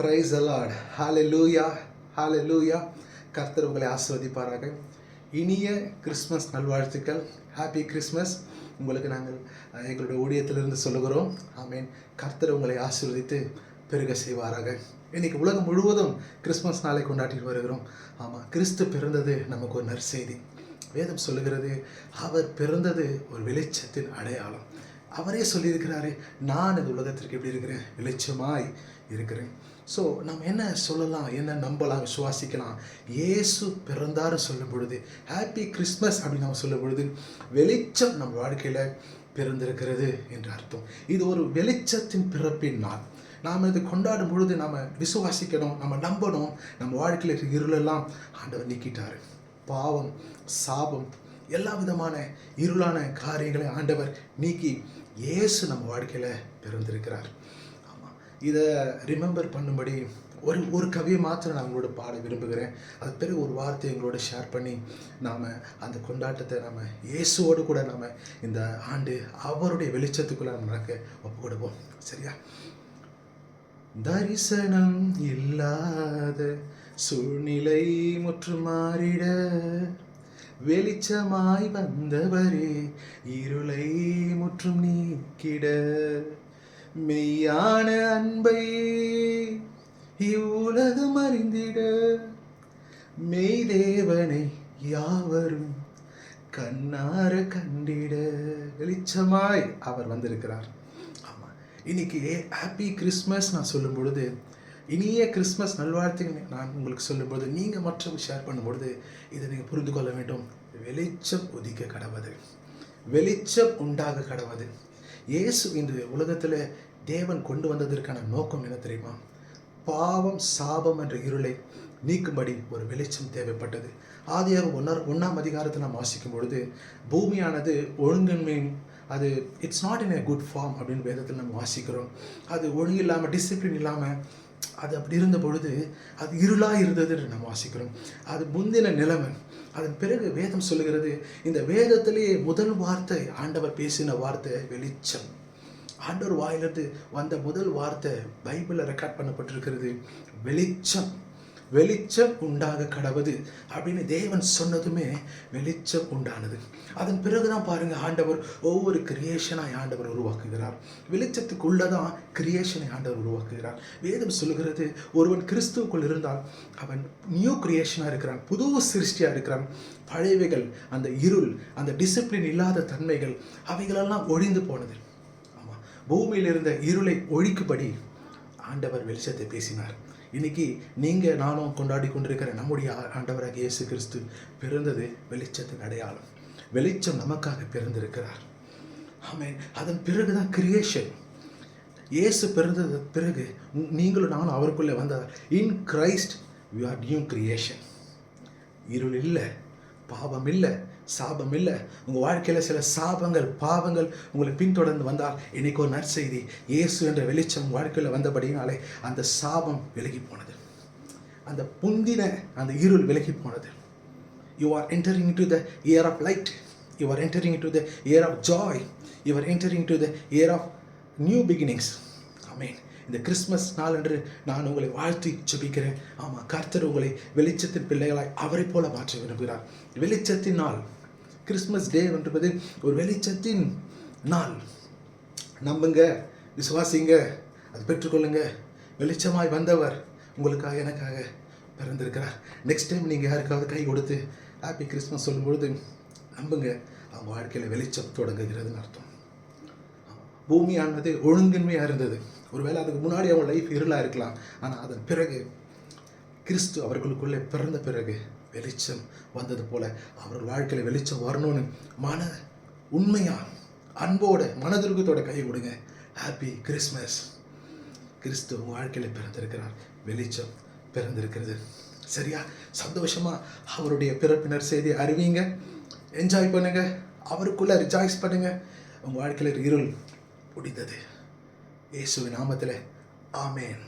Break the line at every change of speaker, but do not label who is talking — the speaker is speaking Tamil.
பிரைஸ் அலாட் ஹாலே லூயா ஹாலே லூயா கர்த்தர் உங்களை ஆசிர்வதிப்பாராக. இனிய கிறிஸ்மஸ் நல்வாழ்த்துக்கள். ஹாப்பி கிறிஸ்மஸ் உங்களுக்கு நாங்கள் எங்களுடைய ஊழியத்திலிருந்து சொல்லுகிறோம். ஆமீன் கர்த்தர் உங்களை ஆசீர்வதித்து பெருக செய்வாராக. இன்னைக்கு உலகம் முழுவதும் கிறிஸ்மஸ் நாளை கொண்டாடிட்டு வருகிறோம். ஆமாம் கிறிஸ்து பிறந்தது நமக்கு ஒரு நற்செய்தி. வேதம் சொல்லுகிறது அவர் பிறந்தது ஒரு வெளிச்சத்தின் அடையாளம். அவரே சொல்லியிருக்கிறாரு நான் இந்த உலகத்திற்கு எப்படி இருக்கிறேன்? வெளிச்சமாய் இருக்கிறேன். ஸோ நம்ம என்ன சொல்லலாம் என்ன நம்பலாம் விசுவாசிக்கலாம்? ஏசு பிறந்தாரு சொல்லும் பொழுது ஹாப்பி கிறிஸ்மஸ் அப்படின்னு நம்ம சொல்லும் பொழுது வெளிச்சம் நம்ம வாழ்க்கையில் பிறந்திருக்கிறது என்று அர்த்தம். இது ஒரு வெளிச்சத்தின் பிறப்பின் நாள். நாம் இதை கொண்டாடும் பொழுது நாம் விசுவாசிக்கணும் நம்ம நம்பணும் நம்ம வாழ்க்கையில் இருக்கிற இருளெல்லாம் ஆண்டவர் நீக்கிட்டார். பாவம் சாபம் எல்லா விதமான இருளான காரியங்களை ஆண்டவர் நீக்கி இயேசு நம்ம வாழ்க்கையில் பிறந்திருக்கிறார். ஆமாம் இதை ரிமெம்பர் பண்ணும்படி ஒரு ஒரு கவியை மாத்திரம் நான் உங்களோட பாட விரும்புகிறேன். அது பிறகு ஒரு வார்த்தையை எங்களோட ஷேர் பண்ணி நாம் அந்த கொண்டாட்டத்தை நம்ம இயேசுவோடு கூட நாம் இந்த ஆண்டு அவருடைய வெளிச்சத்துக்குள்ளே நம்ம நடக்க ஒப்பு கொடுப்போம் சரியா? தரிசனம் இல்லாத சூழ்நிலை முற்று மாறிட வெளிச்சமாய் வந்தவரே இருளை முற்றும் நீக்கிட. மெய்யான அன்பை இவ்வுலகம் அறிந்திட. மெய்தேவனை யாவரும் கண்ணார கண்டிட. வெளிச்சமாய் அவர் வந்திருக்கிறார். ஆமாம் இன்னைக்கு ஹாப்பி கிறிஸ்மஸ் நான் சொல்லும் பொழுது இனிய கிறிஸ்மஸ் நல்வாழ்த்துக்கள். நான் உங்களுக்கு சொல்லும்போது நீங்கள் மற்றவங்க ஷேர் பண்ணும்பொழுது இதை நீங்கள் புரிந்து கொள்ள வேண்டும். வெளிச்சம் உதிக்க கடவுது. வெளிச்சம் உண்டாக கடவுது. இயேசு இந்த உலகத்தில் தேவன் கொண்டு வந்ததற்கான நோக்கம் என்ன தெரியுமா? பாவம் சாபம் என்ற இருளை நீக்கும்படி ஒரு வெளிச்சம் தேவைப்பட்டது. ஆதியாக ஒன்றார் ஒன்றாம் அதிகாரத்தை நாம் வாசிக்கும் பொழுது பூமியானது ஒழுங்கின்மையும் அது it's not in a good form அப்படின்னு வேதத்தில் நம்ம வாசிக்கிறோம். அது ஒழுங்கு இல்லாமல் டிசிப்ளின் இல்லாமல் அது அப்படி இருந்த பொழுது அது இருளாக இருந்தது என்று நாம் வாசிக்கிறோம். அது முந்தின நிலைமை. அதன் பிறகு வேதம் சொல்லுகிறது இந்த வேதத்திலேயே முதல் வார்த்தை ஆண்டவர் பேசின வார்த்தை வெளிச்சம். ஆண்டவர் வாயிலிருந்து வந்த முதல் வார்த்தை பைபிளில் ரெக்கார்ட் பண்ணப்பட்டிருக்கிறது வெளிச்சம். வெளிச்சம் உண்டாக கடவுது அப்படின்னு தேவன் சொன்னதுமே வெளிச்சம் உண்டானது. அதன் பிறகுதான் பாருங்க ஆண்டவர் ஒவ்வொரு கிரியேஷனாய் ஆண்டவர் உருவாக்குகிறார். வெளிச்சத்துக்குள்ளதான் கிரியேஷனை ஆண்டவர் உருவாக்குகிறார். வேதம் சொல்லுகிறது ஒருவன் கிறிஸ்துவுக்குள் இருந்தால் அவன் நியூ கிரியேஷனாக இருக்கிறான் புது சிருஷ்டியாக இருக்கிறான். பழையவைகள் அந்த இருள் அந்த டிசிப்ளின் இல்லாத தன்மைகள் அவைகளெல்லாம் ஒழிந்து போனது. ஆமாம் பூமியில் இருந்த இருளை ஒழிக்கும்படி ஆண்டவர் வெளிச்சத்தை பேசினார். இன்னைக்கு நீங்கள் நானும் கொண்டாடி கொண்டிருக்கிற நம்முடைய ஆண்டவராக இயேசு கிறிஸ்து பிறந்தது வெளிச்சத்தின் அடையாளம். வெளிச்சம் நமக்காக பிறந்திருக்கிறார். ஆமென். அதன் பிறகு தான் கிரியேஷன் இயேசு பிறந்தது பிறகு நீங்களும் நானும் அவருக்குள்ளே வந்தார் in Christ we are new creation இருள் இல்லை பாவம் இல்லை சாபம் இல்லை உங்கள் வாழ்க்கையில் சில சாபங்கள் பாவங்கள் உங்களை பின்தொடர்ந்து வந்தால் இன்னைக்கு ஒரு நற்செய்தி. இயேசு என்ற வெளிச்சம் வாழ்க்கையில் வந்தபடினாலே அந்த சாபம் விலகி போனது. அந்த புந்தின அந்த இருள் விலகி போனது. You are entering to the year of light you are entering to the year of joy you are entering to the year of new beginnings amen இந்த கிறிஸ்மஸ் நாளன்று நான் உங்களை வாழ்த்தி சுபிக்கிறேன் ஆமாம் கர்த்தர் உங்களை வெளிச்சத்தின் பிள்ளைகளாய் அவரை போல மாற்ற விரும்புகிறார். வெளிச்சத்தின் நாள் கிறிஸ்மஸ் டே என்பது ஒரு வெளிச்சத்தின் நாள். நம்புங்க விசுவாசிங்க அது பெற்றுக்கொள்ளுங்க. வெளிச்சமாய் வந்தவர் உங்களுக்காக எனக்காக பிறந்திருக்கிறார். நெக்ஸ்ட் டைம் நீங்கள் யாருக்காவது கை கொடுத்து ஹாப்பி கிறிஸ்மஸ் சொல்லும்பொழுது நம்புங்க அவங்க வாழ்க்கையில் வெளிச்சம் தொடங்குகிறதுன்னு அர்த்தம். பூமியானது ஒழுங்கின்மையாக இருந்தது. ஒருவேளை அதுக்கு முன்னாடி அவங்க லைஃப் இருளாக இருக்கலாம். ஆனால் அதன் பிறகு கிறிஸ்து அவர்களுக்குள்ளே பிறந்த பிறகு வெளிச்சம் வந்தது போல. அவர் வாழ்க்கையில் வெளிச்சம் வரணும்னு மன உண்மையாக அன்போட மனதுருக்கத்தோட கை கொடுங்க. ஹாப்பி கிறிஸ்மஸ் கிறிஸ்து உங்கள் வாழ்க்கையில் பிறந்திருக்கிறார். வெளிச்சம் பிறந்திருக்கிறது. சரியா? சந்தோஷமா அவருடைய பிறப்பினர் செய்தி அறிவிங்க. என்ஜாய் பண்ணுங்க. அவருக்குள்ளே ரிஜாய்ஸ் பண்ணுங்க. உங்கள் வாழ்க்கையில் இருள் முடிந்தது இயேசுவின் நாமத்தில். ஆமேன்